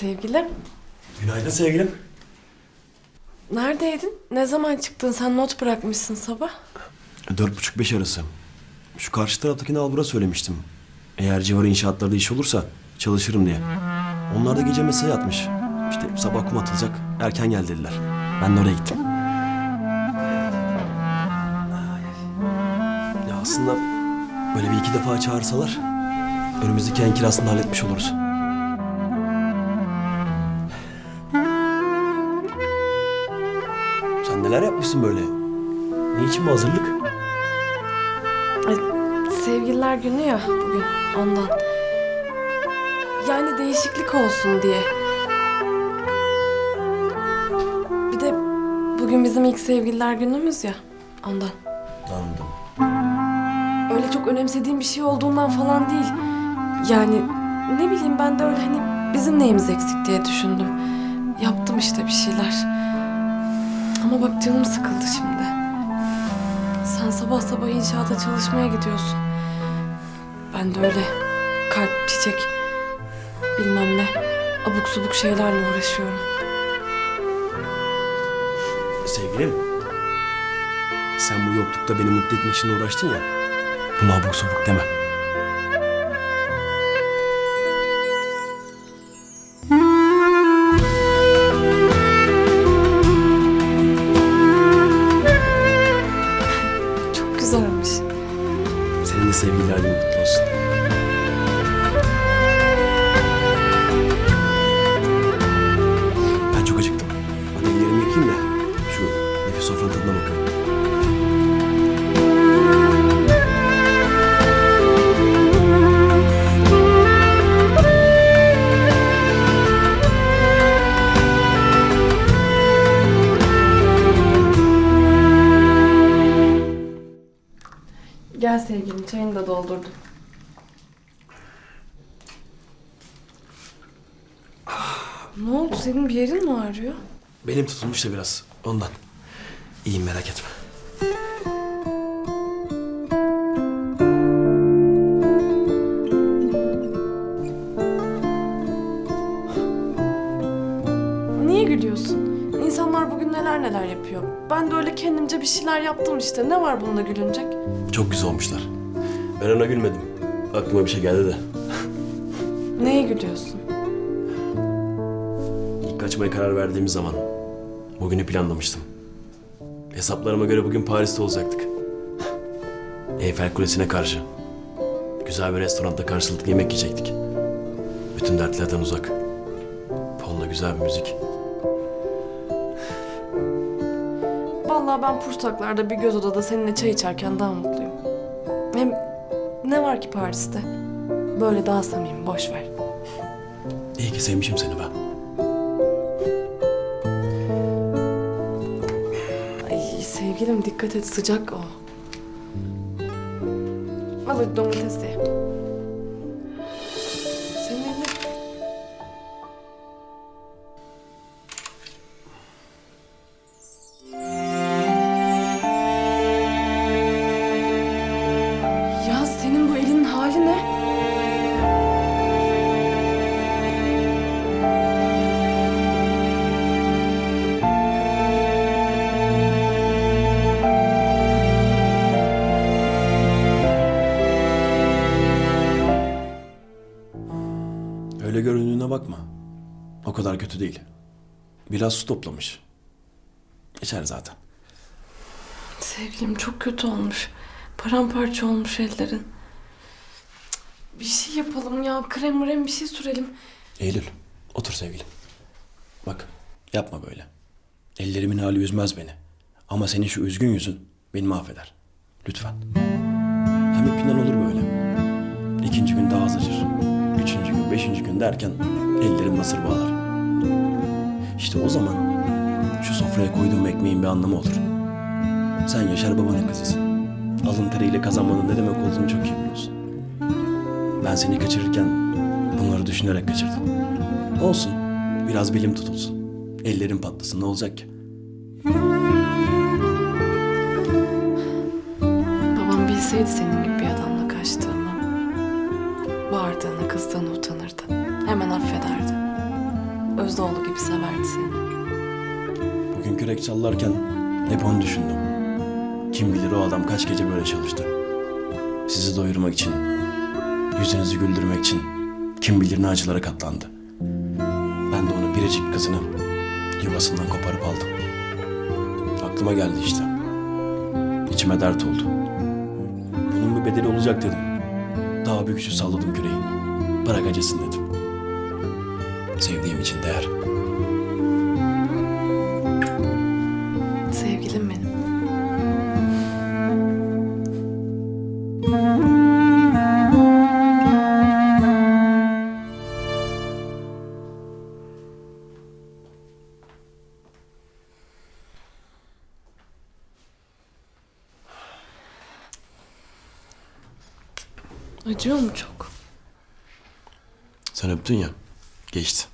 Sevgilim, Günaydın sevgilim. neredeydin? Ne zaman çıktın? Sen not bırakmışsın sabah. Dört buçuk beş arası. Şu karşı taraftakine Albur'a söylemiştim. Eğer civarı inşaatlarda iş olursa çalışırım diye. Onlar da gece mesai atmış. İşte sabah kum atılacak. Erken gel dediler. Ben de oraya gittim. Ya aslında böyle bir iki defa çağırsalar önümüzdeki ayın kirasını halletmiş oluruz. Neler yapmışsın böyle? Niçin bu hazırlık? Ay, sevgililer günü ya bugün ondan. Yani değişiklik olsun diye. Bir de bugün bizim ilk sevgililer günümüz ya ondan. Anladım. Öyle çok önemsediğim bir şey olduğundan falan değil. Yani ne bileyim ben de öyle hani bizim neyimiz eksik diye düşündüm. Yaptım işte bir şeyler. Ama bak canım sıkıldı şimdi. Sen sabah sabah inşaata çalışmaya gidiyorsun. Ben de öyle kalp, çiçek, bilmem ne abuk subuk şeylerle uğraşıyorum. Sevgilim. Sen bu yoklukta beni mutlu etmek için uğraştın ya. Buna abuk subuk deme. Senin de Tutulmuş da biraz ondan. İyiyim merak etme. Niye gülüyorsun? İnsanlar bugün neler neler yapıyor. Ben de öyle kendimce bir şeyler yaptım işte. Ne var bunda gülünecek? Çok güzel olmuşlar. Ben ona gülmedim. Aklıma bir şey geldi de. Neye gülüyorsun? İlk kaçmaya karar verdiğimiz zaman bugünü planlamıştım. Hesaplarıma göre bugün Paris'te olacaktık. Eyfel Kulesi'ne karşı. Güzel bir restoranda karşılıklı yemek yiyecektik. Bütün dertlerden uzak. Fonda güzel bir müzik. Vallahi ben Pursaklar'da bir göz odada seninle çay içerken daha mutluyum. Hem ne var ki Paris'te? Böyle daha samimi, boş ver. İyi ki sevmişim seni ben. Sevgilim dikkat et sıcak o. Al domatesi. O kadar kötü değil. Biraz su toplamış. Geçer zaten. Sevgilim çok kötü olmuş. Paramparça olmuş ellerin. Cık, Bir şey yapalım ya. Krem mrem bir şey sürelim. Eylül, otur sevgilim. Bak, yapma böyle. Ellerimin hali üzmez beni. Ama senin şu üzgün yüzün beni mahveder. Lütfen. Hem plan olur böyle. İkinci gün daha az acır. Üçüncü gün, beşinci gün derken ellerim nasır bağlar. İşte o zaman şu sofraya koyduğum ekmeğin bir anlamı olur. Sen Yaşar babanın kızısın. Alın teriyle kazanmanın ne demek olduğunu çok iyi biliyorsun. Ben seni kaçırırken bunları düşünerek kaçırdım. Olsun. Biraz bilim tutulsun. Ellerim patlasın ne olacak ki? Babam bilseydi senin gibi bir adamla kaçtığımı, bağırdığını, kızdığını utanırdı. Hemen affederdi. Öz oğlu gibi severdi seni. Bugün kürek sallarken hep onu düşündüm. Kim bilir o adam kaç gece böyle çalıştı. Sizi doyurmak için, yüzünüzü güldürmek için kim bilir ne acılara katlandı. Ben de onun biricik kızını yuvasından koparıp aldım. Aklıma geldi işte. İçime dert oldu. Bunun bir bedeli olacak dedim. Daha güçlü salladım küreği. Bırak acısın dedim. Acıyor mu çok? Sen öptün ya. Geçti.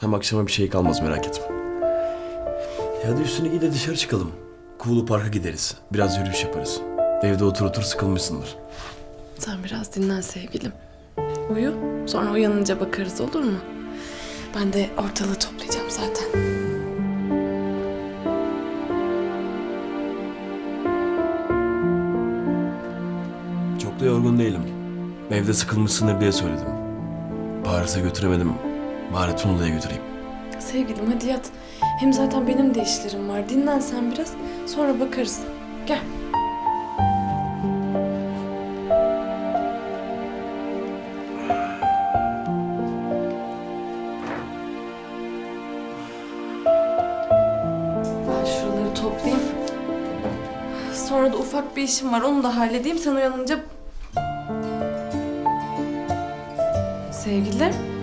Hem akşama bir şey kalmaz merak etme. Ya hadi üstünü giy de dışarı çıkalım. Kuğulu Park'a gideriz. Biraz yürüyüş yaparız. Evde otur otur sıkılmışsındır. Sen biraz dinlen sevgilim. Uyu. Sonra uyanınca bakarız olur mu? Ben de ortalığı toplayacağım zaten. Çok da yorgun değilim. Evde sıkılmışsındır diye söyledim. Paris'e götüremedim. Bari Tunalı'ya götüreyim. Sevgilim hadi yat. Hem zaten benim de işlerim var. Dinlen sen biraz. Sonra bakarız. Gel. Ben şuraları toplayayım. Sonra da ufak bir işim var. Onu da halledeyim. Sen uyanınca... Sevgilim.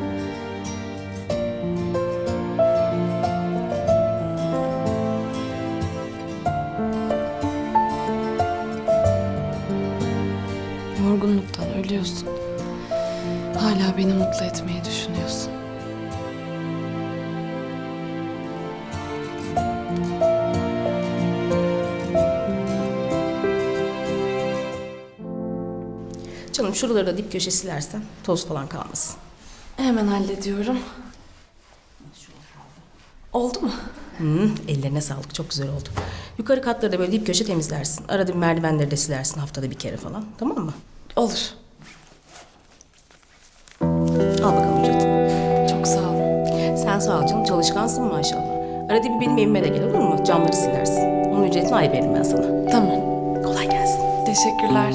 Canım şuraları da dip köşe silersen toz falan kalmasın. Hemen hallediyorum. Oldu mu? Hı, ellerine sağlık çok güzel oldu. Yukarı katları da böyle dip köşe temizlersin. Arada bir merdivenleri de silersin haftada bir kere falan. Tamam mı? Olur. Al bakalım ücretini. Çok sağ olun. Sen sağ ol canım çalışkansın maşallah. Arada bir benim evime de gel olur mu? Camları silersin. Onun ücretini ay veririm ben sana. Tamam. Kolay gelsin. Teşekkürler.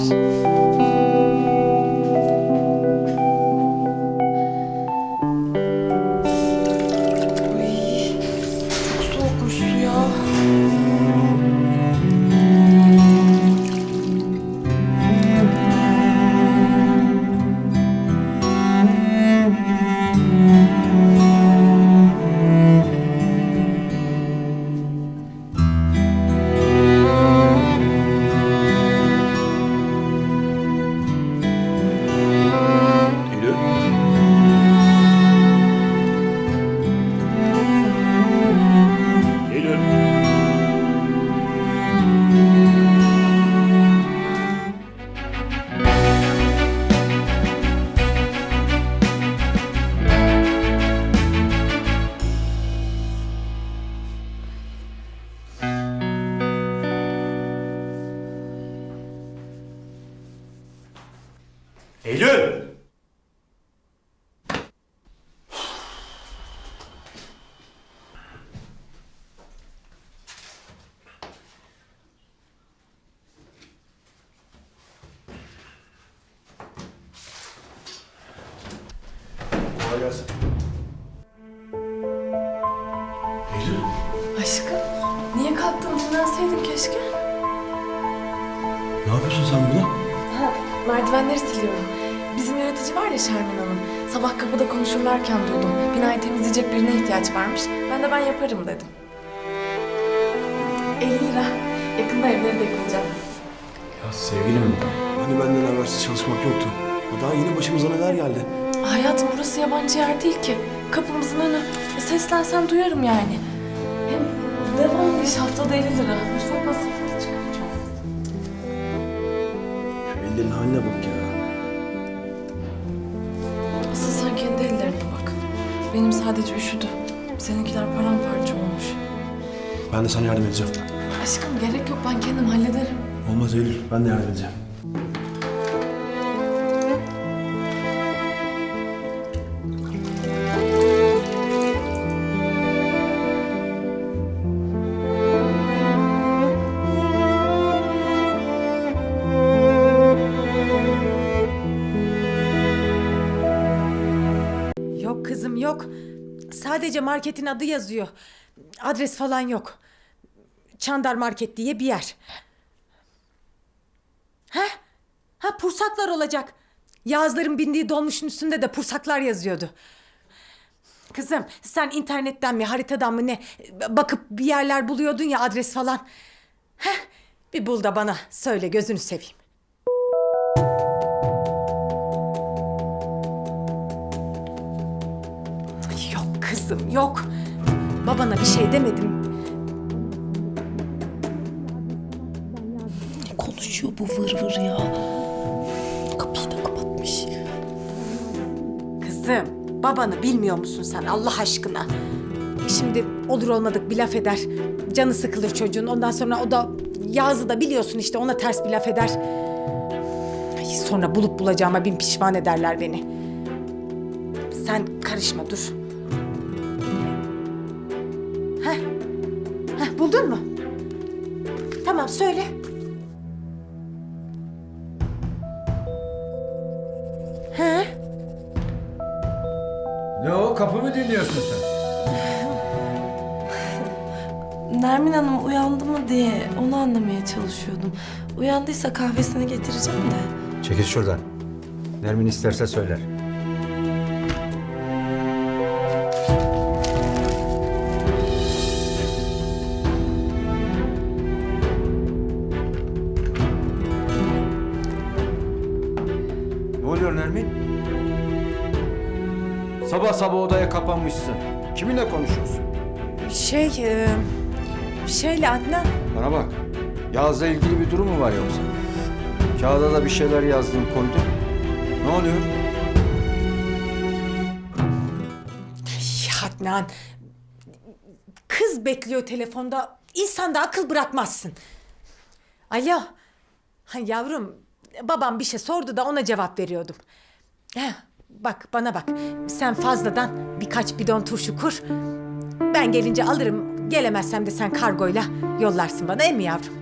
Eylül! Daha yeni başımıza neler geldi. Hayatım burası yabancı yer değil ki. Kapımızın önü. Seslensen duyarım yani. Hem devamlı iş haftada 50 lira. Mutfak masrafı çıkıyor çok. Şu ellerin haline bak ya. Asıl sen kendi ellerine bak. Benim sadece üşüdü. Seninkiler paramparça olmuş. Ben de sana yardım edeceğim. Aşkım gerek yok ben kendim hallederim. Olmaz Eylül. Ben de yardım edeceğim. Yok. Sadece marketin adı yazıyor. Adres falan yok. Çandar Market diye bir yer. Ha? Ha pursaklar olacak. Yağızların bindiği dolmuşun üstünde de pursaklar yazıyordu. Kızım sen internetten mi haritadan mı ne bakıp bir yerler buluyordun ya adres falan. Heh, bir bul da bana söyle gözünü seveyim. Kızım yok. Babana bir şey demedim. Konuşuyor bu vır vır ya. Kapıyı da kapatmış. Kızım babanı bilmiyor musun sen Allah aşkına? Şimdi olur olmadık bir laf eder. Canı sıkılır çocuğun. Ondan sonra o da Yazı da biliyorsun işte ona ters bir laf eder. Ay, sonra bulup bulacağıma bin pişman ederler beni. Sen karışma dur. Dinliyorsun sen? Nermin Hanım uyandı mı diye onu anlamaya çalışıyordum. Uyandıysa kahvesini getireceğim de. Çekil şuradan. Nermin isterse söyler. Ne oluyor Nermin? Sabah sabah odaya kapanmışsın. Kiminle konuşuyorsun? Şey, e, şeyle Adnan. Bana bak. Yağız'la ilgili bir durum mu var yoksa? Kağıda da bir şeyler yazdın koydun. Ne oluyor? Ay, Adnan. Kız bekliyor telefonda. İnsan da akıl bırakmazsın. Alo. Ha, yavrum, babam bir şey sordu da ona cevap veriyordum. Heh, bak bana bak. Sen fazladan birkaç bidon turşu kur. Ben gelince alırım. Gelemezsem de sen kargoyla yollarsın bana değil mi yavrum?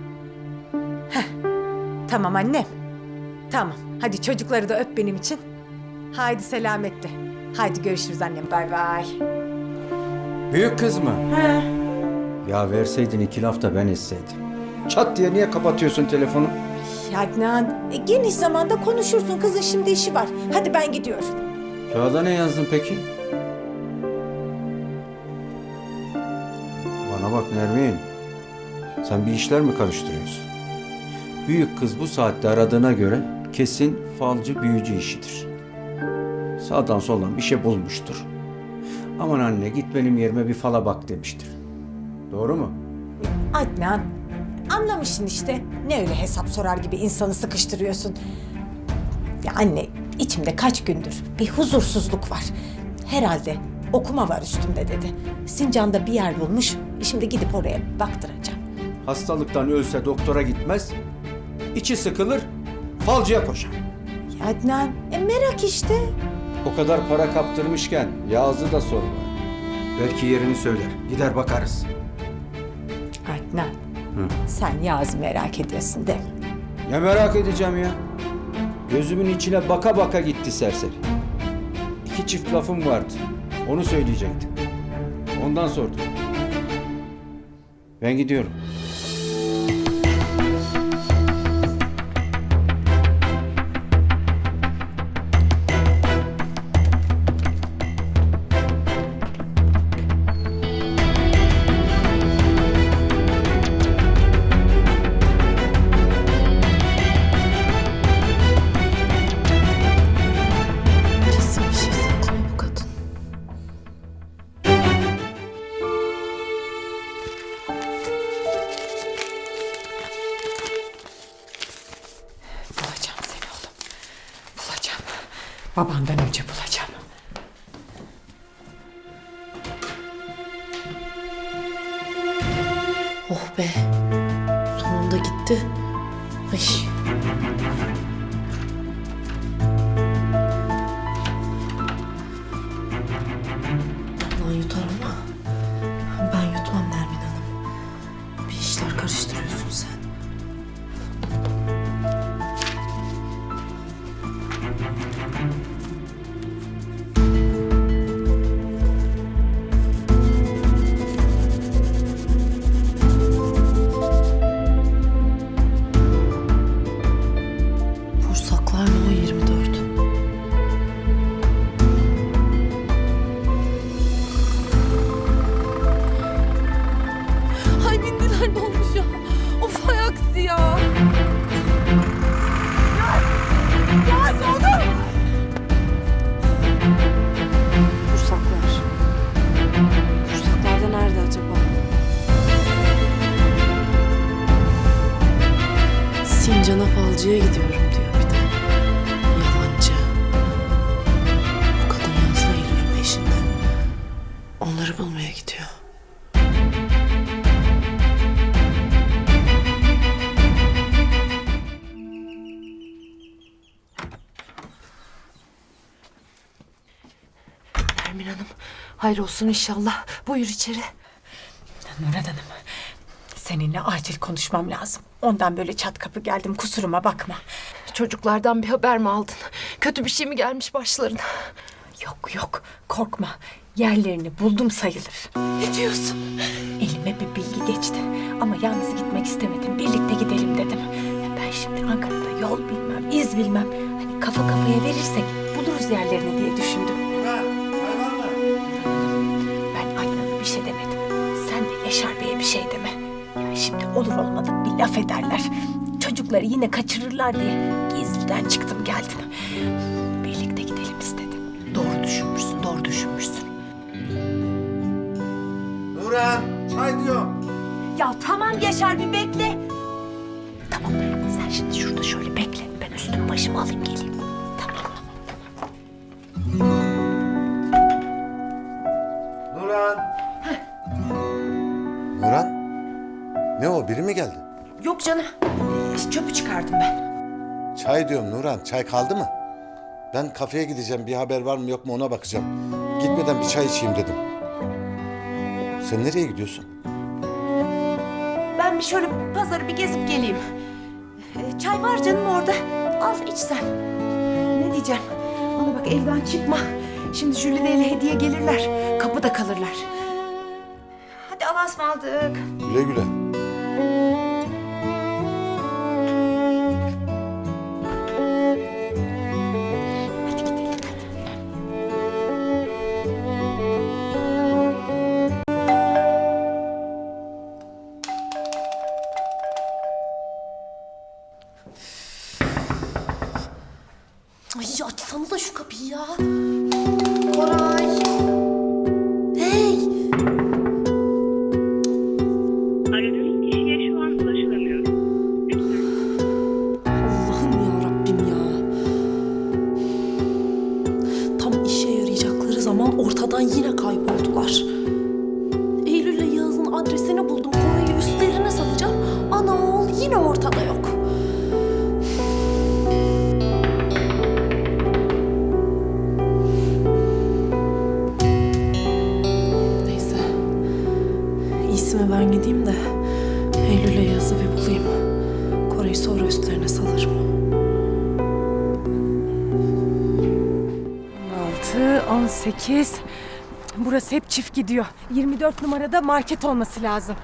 Heh. Tamam annem. Tamam. Hadi çocukları da öp benim için. Haydi selametle. Haydi görüşürüz annem. Bay bay. Büyük kız mı? He. Ya verseydin iki laf da ben etseydim. Çat diye niye kapatıyorsun telefonu? Adnan, e, geniş zamanda konuşursun. Kızın şimdi işi var. Hadi ben gidiyorum. Kağıda ne yazdın peki? Bana bak Nermin. Sen bir işler mi karıştırıyorsun? Büyük kız bu saatte aradığına göre kesin falcı büyücü işidir. Sağdan soldan bir şey bulmuştur. Aman anne git benim yerime bir fala bak demiştir. Doğru mu? Adnan, anlamışsın işte. Ne öyle hesap sorar gibi insanı sıkıştırıyorsun. Ya anne, içimde kaç gündür bir huzursuzluk var. Herhalde okuma var üstümde dedi. Sincan'da bir yer bulmuş. Şimdi gidip oraya baktıracağım. Hastalıktan ölse doktora gitmez. içi sıkılır, falcıya koşar. Ya Adnan, e merak işte. O kadar para kaptırmışken Yağız'ı da sorma. Belki yerini söyler. Gider bakarız. Adnan, sen Yağız'ı merak ediyorsun değil mi? Ne merak edeceğim ya? Gözümün içine baka baka gitti serseri. İki çift lafım vardı. Onu söyleyecektim. Ondan sordum. Ben gidiyorum. Hayır olsun inşallah. Buyur içeri. Nurhan Hanım, seninle acil konuşmam lazım. Ondan böyle çat kapı geldim, kusuruma bakma. Çocuklardan bir haber mi aldın? Kötü bir şey mi gelmiş başlarına? Yok yok, korkma. Yerlerini buldum sayılır. Ne diyorsun? Elime bir bilgi geçti. Ama yalnız gitmek istemedim. Birlikte gidelim dedim. Ben şimdi Ankara'da yol bilmem, iz bilmem. Hani kafa kafaya verirsek buluruz yerlerini diye düşündüm. Olur olmadık bir laf ederler. Çocukları yine kaçırırlar diye gizliden çıktım geldim. Birlikte gidelim istedim. Doğru düşünmüşsün, doğru düşünmüşsün. Nurhan, çay diyorum. Ya tamam Yaşar bir bekle. Tamam sen şimdi şurada şöyle bekle. Ben üstümü başımı alayım geleyim. Çay diyorum Nurhan, çay kaldı mı? Ben kafeye gideceğim, bir haber var mı yok mu ona bakacağım. Gitmeden bir çay içeyim dedim. Sen nereye gidiyorsun? Ben bir şöyle pazarı bir gezip geleyim. Ee, Çay var canım orada. Al iç sen. Ne diyeceğim? Bana bak evden çıkma. Şimdi Jülide ile hediye gelirler. Kapıda kalırlar. Hadi Allah'a ısmarladık. Güle güle. Gidiyor. 24 numarada market olması lazım.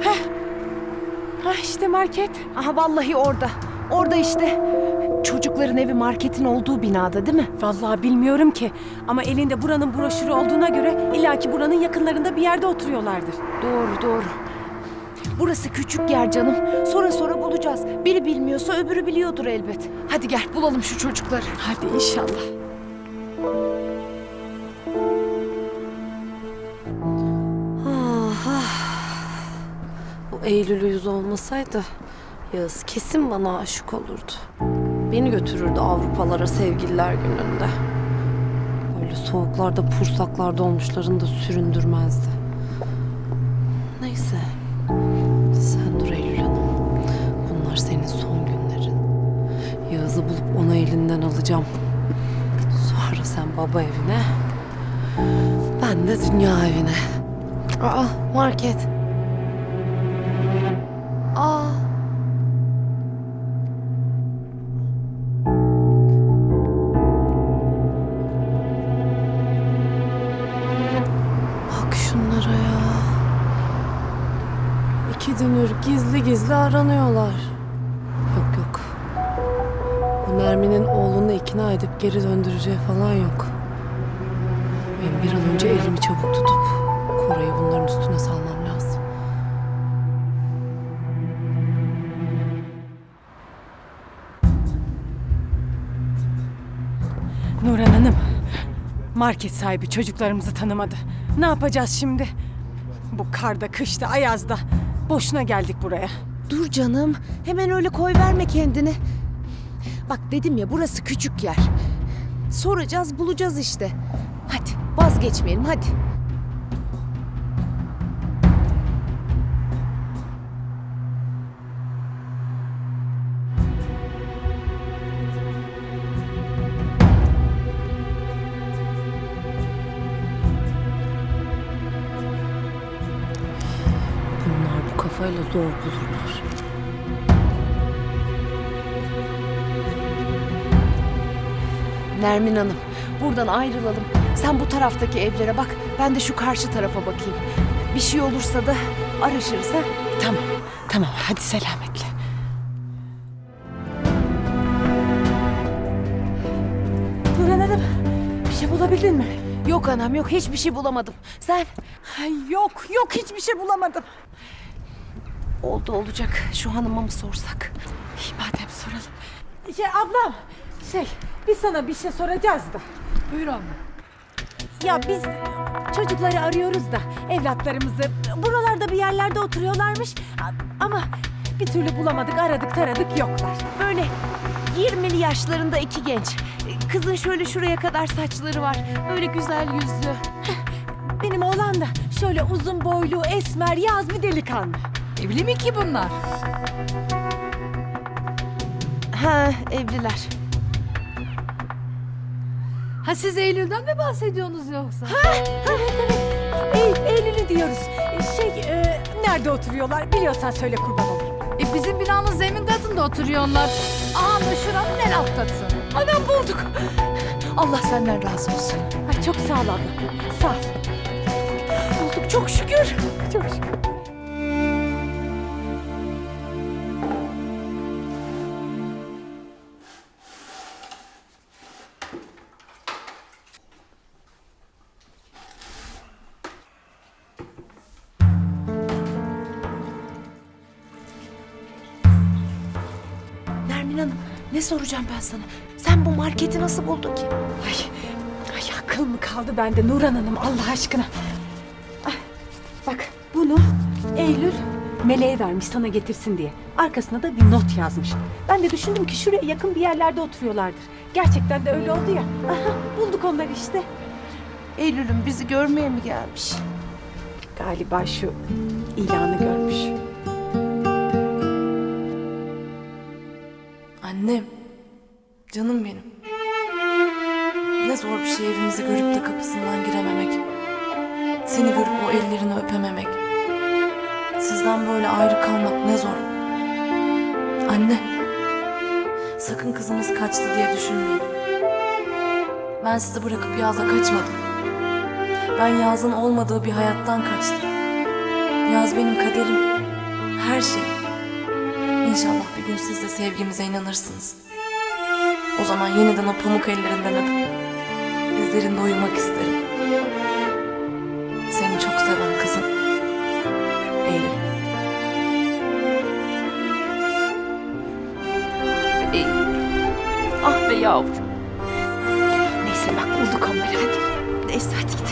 Heh. Ha işte market. Aha vallahi orada. Orada işte. Çocukların evi marketin olduğu binada değil mi? Vallahi bilmiyorum ki. Ama elinde buranın broşürü olduğuna göre illaki buranın yakınlarında bir yerde oturuyorlardır. Doğru doğru. Burası küçük yer canım. Sonra sonra bulacağız. Biri bilmiyorsa öbürü biliyordur elbet. Hadi gel bulalım şu çocukları. Hadi inşallah. Bu Eylül yüzü olmasaydı Yağız kesin bana aşık olurdu. Beni götürürdü Avrupalara sevgililer gününde. Böyle soğuklarda pursaklarda olmuşlarını da süründürmezdi. Neyse. Sen dur Eylül Hanım. Bunlar senin son günlerin. Yağız'ı bulup onu elinden alacağım. Sonra sen baba evine. Ben de dünya evine. Aa market. Gizli gizli aranıyorlar. Yok yok. Bu Nermin'in oğlunu ikna edip geri döndüreceği falan yok. Benim bir an önce elimi çabuk tutup Koray'ı bunların üstüne salmam lazım. Nurhan Hanım. Market sahibi çocuklarımızı tanımadı. Ne yapacağız şimdi? Bu karda, kışta, ayazda. Boşuna geldik buraya. Dur canım. Hemen öyle koy verme kendini. Bak dedim ya burası küçük yer. Soracağız bulacağız işte. Hadi vazgeçmeyelim hadi. Zor bulurlar. Nermin Hanım, buradan ayrılalım. Sen bu taraftaki evlere bak, ben de şu karşı tarafa bakayım. Bir şey olursa da araşırız ha. Tamam, tamam. Hadi selametle. Nurhan Hanım, bir şey bulabildin mi? Yok anam yok, hiçbir şey bulamadım. Sen? Ay, yok, yok hiçbir şey bulamadım. Oldu olacak, şu hanıma mı sorsak? İyi madem soralım. Şey ablam, şey biz sana bir şey soracağız da. Buyur abla. Ya biz çocukları arıyoruz da evlatlarımızı buralarda bir yerlerde oturuyorlarmış ama bir türlü bulamadık aradık taradık yoklar. Böyle 20'li yaşlarında iki genç. Kızın şöyle şuraya kadar saçları var. Böyle güzel yüzlü. Benim oğlan da şöyle uzun boylu esmer yaz bir delikanlı. Evli mi ki bunlar? Ha, evliler. Ha siz Eylül'den mi bahsediyorsunuz yoksa? Ey, Eylül'ü diyoruz. Şey e, nerede oturuyorlar biliyorsan söyle kurban olayım. E bizim binanın zemin katında oturuyor onlar. Aha şuranın en alt katı. Anam bulduk. Allah senden razı olsun. Ay çok sağ ol abla. Sağ ol. Bulduk çok şükür. Çok şükür. Soracağım ben sana? Sen bu marketi nasıl buldun ki? Ay, ay akıl mı kaldı bende Nurhan Hanım Allah aşkına. Ay, bak bunu Eylül Meleğe vermiş sana getirsin diye. Arkasına da bir not yazmış. Ben de düşündüm ki şuraya yakın bir yerlerde oturuyorlardır. Gerçekten de öyle oldu ya. Aha, bulduk onları işte. Eylül'üm bizi görmeye mi gelmiş? Galiba şu ilanı görmüş. Annem. Canım benim. Ne zor bir şey evimizi görüp de kapısından girememek. Seni görüp o ellerini öpememek. Sizden böyle ayrı kalmak ne zor. Anne. Sakın kızınız kaçtı diye düşünmeyin. Ben sizi bırakıp Yaz'a kaçmadım. Ben Yaz'ın olmadığı bir hayattan kaçtım. Yaz benim kaderim. Her şey. İnşallah bir gün siz de sevgimize inanırsınız. O zaman yeniden o pamuk ellerinden öpüp dizlerinde uyumak isterim. Seni çok seven kızım. Eylül. Ah be yavrum. Neyse bak bulduk onları hadi. Neyse hadi.